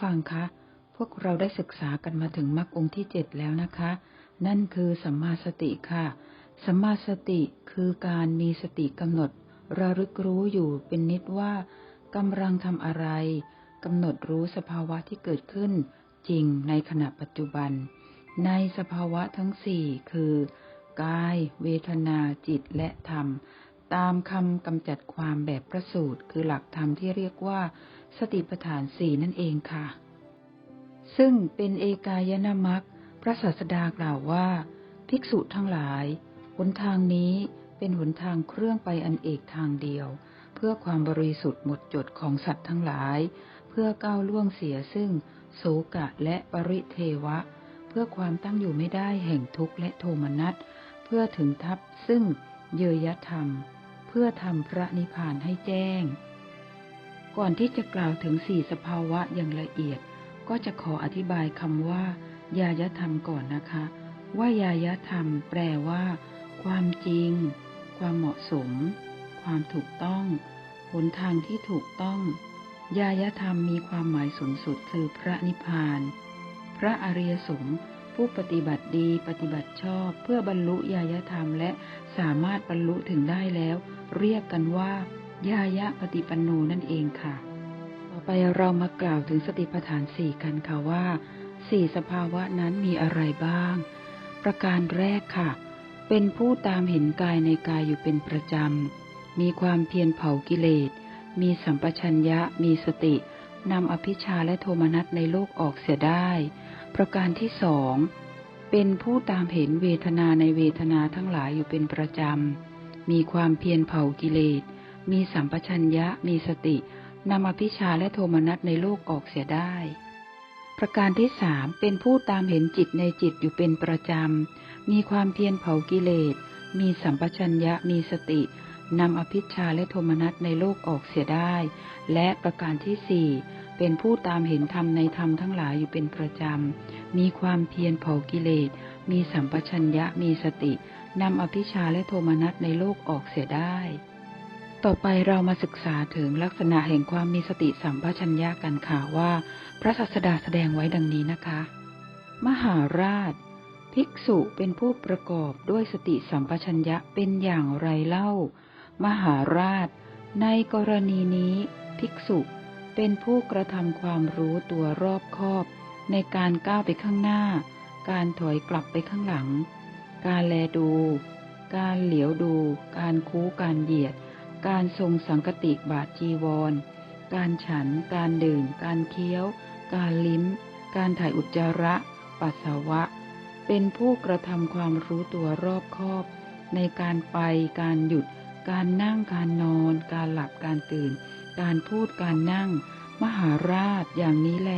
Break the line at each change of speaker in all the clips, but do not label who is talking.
ฟังคะ พวกเราได้ศึกษากันมาถึงมรรคองค์ที่เจ็ดแล้วนะคะ นั่นคือสัมมาสติค่ะ สัมมาสติคือการมีสติกำหนด ระลึกรู้อยู่เป็นนิดว่ากำลังทำอะไรกำหนดรู้สภาวะที่เกิดขึ้น จริงในขณะปัจจุบัน ในสภาวะทั้งสี่คือกาย เวทนาจิตและธรรม ตามคำกำจัดความแบบพระสูตรคือหลักธรรมที่เรียกว่า สติปัฏฐานสี่นั่นเองค่ะ ซึ่งเป็นเอกายนามัคพระศาสดากล่าวว่า ภิกษุทั้งหลายหนทางนี้เป็นหนทางเครื่องไปอันเอกทางเดียว เพื่อความบริสุทธิ์หมดจดของสัตว์ทั้งหลาย เพื่อก้าวล่วงเสียซึ่งโสกะและปริเทวะ เพื่อความตั้งอยู่ไม่ได้แห่งทุกข์และโทมนัสเพื่อถึงทับซึ่งเยยธรรม เพื่อทำพระนิพพานให้แจ้ง ก่อนที่จะกล่าวถึงสี่สภาวะอย่างละเอียด ก็จะขออธิบายคำว่า ยายธรรมก่อนนะคะ ว่ายายธรรม แปลว่า ความจริง ความเหมาะสม ความถูกต้อง หนทางที่ถูกต้อง ยายธรรมมีความหมายสูงสุดคือพระนิพพาน พระอริยสงฆ์ผู้ปฏิบัติดีปฏิบัติชอบ เพื่อบรรลุยายธรรมและสามารถบรรลุถึงได้แล้ว เรียกกันว่า ยายะปฏิปันโนนั่นเองค่ะ ต่อไปเรามากล่าวถึงสติปัฏฐานสี่กันค่ะว่าสี่สภาวะนั้นมีอะไรบ้าง ประการแรกค่ะ เป็นผู้ตามเห็นกายในกายอยู่เป็นประจำ มีความเพียรเผากิเลส มีสัมปชัญญะ มีสติ นำอภิชาและโทมนัสในโลกออกเสียได้ ประการที่สอง เป็นผู้ตามเห็นเวทนาในเวทนาทั้งหลายอยู่เป็นประจำ มีความเพียรเผากิเลส มีสัมปชัญญะมีสตินำอภิชาและโทมนัสในโลกออกเสียได้ ประการที่สามเป็นผู้ตามเห็นจิตในจิตอยู่เป็นประจำ มีความเพียรเผากิเลส มีสัมปชัญญะมีสตินำอภิชาและโทมนัสในโลกออกเสียได้ และประการที่สี่เป็นผู้ตามเห็นธรรมในธรรมทั้งหลายอยู่เป็นประจำ มีความเพียรเผากิเลส มีสัมปชัญญะมีสตินำอภิชาและโทมนัสในโลกออกเสียได้ ต่อไปเรามาศึกษาถึงลักษณะแห่งความมีสติสัมปชัญญะกันค่ะว่า พระศาสดาแสดงไว้ดังนี้นะคะ มหาราช ภิกษุเป็นผู้ประกอบด้วยสติสัมปชัญญะเป็นอย่างไรเล่า มหาราช ในกรณีนี้ ภิกษุเป็นผู้กระทำความรู้ตัวรอบคอบ ในการก้าวไปข้างหน้า การถอยกลับไปข้างหลัง การแลดู การเหลียวดู การคูการเหยียด การทรงสังกติบาทจีวร การฉัน การดื่ม การเคี้ยว การลิ้ม การถ่ายอุจจาระ ปัสสาวะ เป็นผู้กระทำความรู้ตัวรอบคอบ ในการไป การหยุด การนั่ง การนอน การหลับ การตื่น การพูด การนั่ง มหาราชอย่างนี้แล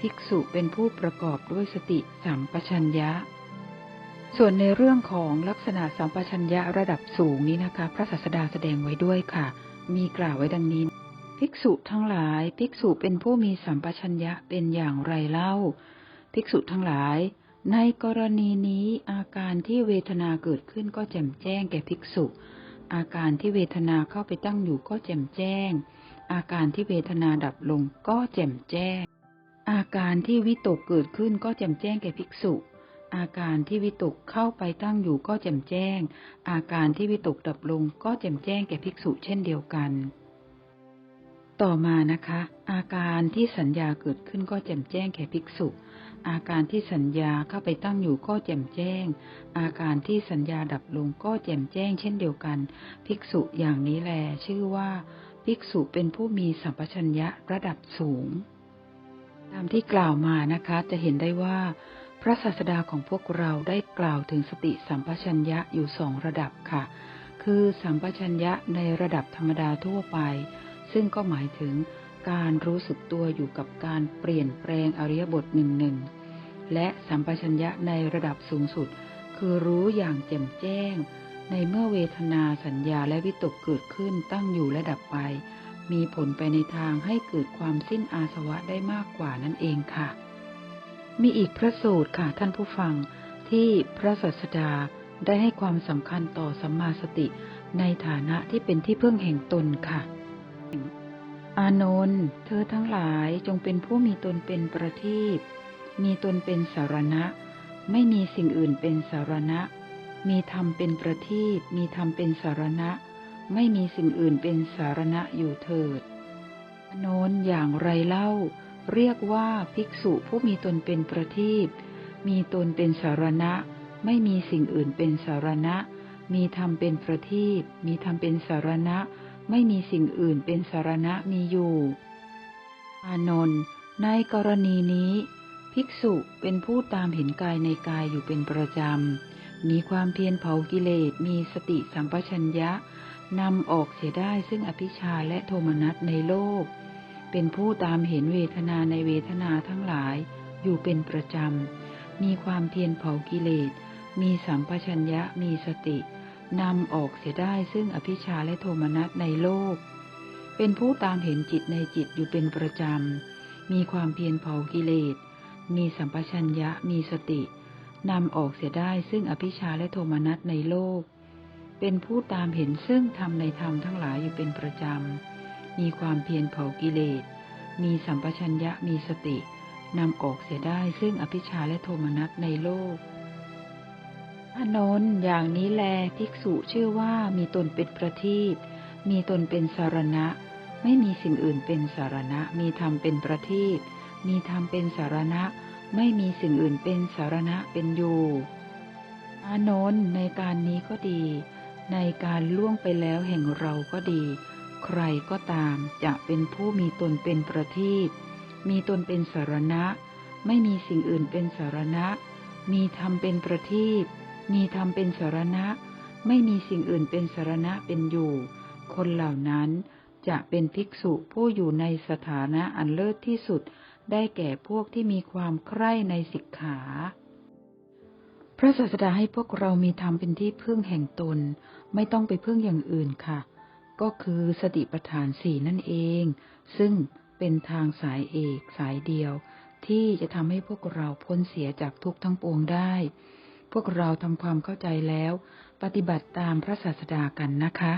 ภิกษุเป็นผู้ประกอบด้วยสติสัมปชัญญะ ส่วนในเรื่องของลักษณะสัมปชัญญะระดับสูงนี้นะคะ พระศาสดาแสดงไว้ด้วยค่ะ มีกล่าวไว้ดังนี้ ภิกษุทั้งหลาย ภิกษุเป็นผู้มีสัมปชัญญะเป็นอย่างไรเล่า ภิกษุทั้งหลาย ในกรณีนี้อาการที่เวทนาเกิดขึ้นก็แจ่มแจ้งแก่ภิกษุ อาการที่เวทนาเข้าไปตั้งอยู่ก็แจ่มแจ้ง อาการที่เวทนาดับลงก็แจ่มแจ้ง อาการที่วิตกเกิดขึ้นก็แจ่มแจ้งแก่ภิกษุ อาการที่วิตกเข้าไปตั้งอยู่ก็แจ่มแจ้ง อาการที่วิตกดับลงก็แจ่มแจ้งแก่ภิกษุเช่นเดียวกัน ต่อมานะคะ อาการที่สัญญาเกิดขึ้นก็แจ่มแจ้งแก่ภิกษุ อาการที่สัญญาเข้าไปตั้งอยู่ก็แจ่มแจ้ง อาการที่สัญญาดับลงก็แจ่มแจ้งเช่นเดียวกัน ภิกษุอย่างนี้แล ชื่อว่า ภิกษุเป็นผู้มีสัมปชัญญะระดับสูง ตามที่กล่าวมานะคะจะเห็นได้ว่า พระศาสดาของพวกเราได้กล่าวถึงสติสัมปชัญญะอยู่สองระดับค่ะ คือสัมปชัญญะในระดับธรรมดาทั่วไป ซึ่งก็หมายถึงการรู้สึกตัวอยู่กับการเปลี่ยนแปลงอริยบทหนึ่งหนึ่งและสัมปชัญญะในระดับสูงสุด คือรู้อย่างแจ่มแจ้ง ในเมื่อเวทนาสัญญาและวิตกเกิดขึ้นตั้งอยู่และดับไป มีผลไปในทางให้เกิดความสิ้นอาสวะได้มากกว่านั่นเองค่ะ มีอีกพระสูตรค่ะท่านผู้ฟังที่พระศาสดาได้ให้ความสำคัญต่อสัมมาสติในฐานะที่เป็นที่พึ่งแห่งตนค่ะ อานนท์เธอทั้งหลายจงเป็นผู้มีตนเป็นประทีปมีตนเป็นสารณะ ไม่มีสิ่งอื่นเป็นสารณะ มีธรรมเป็นประทีปมีธรรมเป็นสารณะ ไม่มีสิ่งอื่นเป็นสารณะอยู่เถิด อานนท์อย่างไรเล่า เรียกว่าภิกษุผู้มีตนเป็นประทีปมีตนเป็นสารณะ ไม่มีสิ่งอื่นเป็นสารณะ มีธรรมเป็นประทีปมีธรรมเป็นสารณะ ไม่มีสิ่งอื่นเป็นสารณะมีอยู่ อานนท์ในกรณีนี้ ภิกษุเป็นผู้ตามเห็นกายในกายอยู่เป็นประจำ มีความเพียรเผากิเลสมีสติสัมปชัญญะนำออกเสียได้ซึ่งอภิชาและโทมนัสในโลก เป็นผู้ตามเห็นเวทนาในเวทนาทั้งหลาย อยู่เป็นประจำ มีความเพียรเผากิเลส มีสัมปชัญญะมีสติ นำออกเสียได้ซึ่งอภิชาและโทมนัสในโลก เป็นผู้ตามเห็นจิตในจิตอยู่เป็นประจำ มีความเพียรเผากิเลส มีสัมปชัญญะมีสติ นำออกเสียได้ซึ่งอภิชาและโทมนัสในโลก เป็นผู้ตามเห็นซึ่งธรรมในธรรมทั้งหลายอยู่เป็นประจำ มีความเพียรเผากิเลส มีสัมปชัญญะมีสติ นำออกเสียได้ซึ่งอภิชาและโทมนัสในโลกอานนอย่างนี้แลภิกษุชื่อว่ามีตนเป็นประทีปมีตนเป็นสารณะ ไม่มีสิ่งอื่นเป็นสารณะ มีธรรมเป็นประทีปมีธรรมเป็นสารณะ ไม่มีสิ่งอื่นเป็นสารณะเป็นอยู่อานนท์ในการนี้ก็ดี ในการล่วงไปแล้วแห่งเราก็ดี ใครก็ตามจะเป็นผู้มีตนเป็นประทีปมีตนเป็นสารณะ ไม่มีสิ่งอื่นเป็นสารณะ มีธรรมเป็นประทีปมีธรรมเป็นสารณะ ไม่มีสิ่งอื่นเป็นสารณะเป็นอยู่ คนเหล่านั้นจะเป็นภิกษุผู้อยู่ในสถานะอันเลิศที่สุด ได้แก่พวกที่มีความใคร่ในสิกขา พระศาสดาให้พวกเรามีธรรมเป็นที่พึ่งแห่งตน ไม่ต้องไปพึ่งอย่างอื่นค่ะ ก็คือสติปัฏฐานสี่นั่นเอง ซึ่งเป็นทางสายเอกสายเดียว ที่จะทำให้พวกเราพ้นเสียจากทุกข์ทั้งปวงได้ พวกเราทำความเข้าใจแล้ว ปฏิบัติตามพระศาสดากันนะคะ